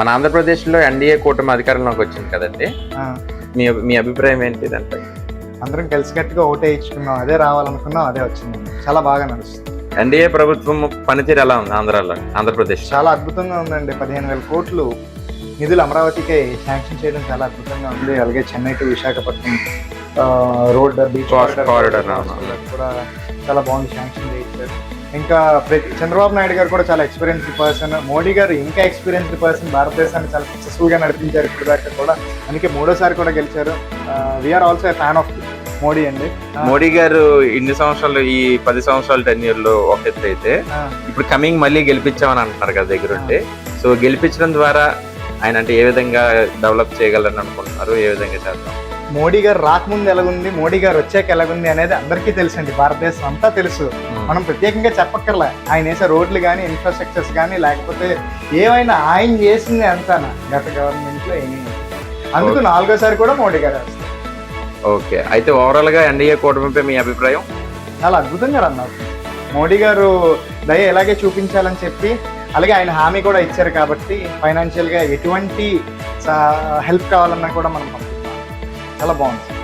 మన ఆంధ్రప్రదేశ్లో ఎన్డీఏ కూటమి అధికారంలోకి వచ్చింది కదండి. మీ మీ అభిప్రాయం ఏంటి దానిపై? అందరం కలిసికట్టుగా ఓటే ఇచ్చుకున్నాం. అదే రావాలనుకున్నాం అదే వచ్చింది. చాలా బాగా నడుస్తుంది. ఎన్డీఏ ప్రభుత్వం పనితీరు ఎలా ఉంది ఆంధ్రాలో ఆంధ్రప్రదేశ్? చాలా అద్భుతంగా ఉందండి. పదిహేను వేల కోట్లు నిధులు అమరావతికి శాంక్షన్ చేయడం చాలా అద్భుతంగా ఉంది. అలాగే Chennai to Visakhapatnam road beach కూడా చాలా బాగుంది. శాంక్షన్ చేయించారు. ఇంకా ప్రతి చంద్రబాబు నాయుడు గారు కూడా చాలా ఎక్స్పీరియన్స్డ్ పర్సన్ మోడీ గారు ఇంకా ఎక్స్పీరియన్స్డ్ పర్సన్ భారతదేశాన్ని చాలా సక్సెస్ఫుల్గా నడిపించారు ఇప్పుడు దాకా కూడా. అందుకే మూడోసారి కూడా గెలిచారు. We are also a fan of Modi అండి. మోడీ గారు ఇన్ని సంవత్సరాలు ఈ పది సంవత్సరాల టెన్యూర్లో ఒక ఎత్తు అయితే ఇప్పుడు కమింగ్ మళ్ళీ గెలిపించామని అంటున్నారు కదా దగ్గరుండి సో గెలిపించడం ద్వారా ఆయన అంటే ఏ విధంగా డెవలప్ చేయగలరని అనుకుంటున్నారు? ఏ విధంగా చేద్దాం? మోడీ గారు రాకముందు ఎలాగుంది మోడీ గారు వచ్చాక ఎలాగుంది అనేది అందరికీ తెలుసండి. భారతదేశం అంతా తెలుసు. మనం ప్రత్యేకంగా చెప్పక్కర్లే. ఆయన వేసే రోడ్లు కానీ ఇన్ఫ్రాస్ట్రక్చర్స్ కానీ లేకపోతే ఏమైనా ఆయన చేసింది అంతానా? గత గవర్నమెంట్లో ఏమీ. అందుకు. నాలుగోసారి కూడా మోడీ గారు వస్తారు. ఓకే. అయితే ఓవరాల్గా ఎన్డీఏ కూటమిపై మీ అభిప్రాయం? చాలా అద్భుతంగా రన్ అవుతుంది. మోడీ గారు దయ ఎలాగే చూపించాలని చెప్పి అలాగే ఆయన హామీ కూడా ఇచ్చారు కాబట్టి ఫైనాన్షియల్గా ఎటువంటి హెల్ప్ కావాలన్నా కూడా మనం చాలా బాగుంది.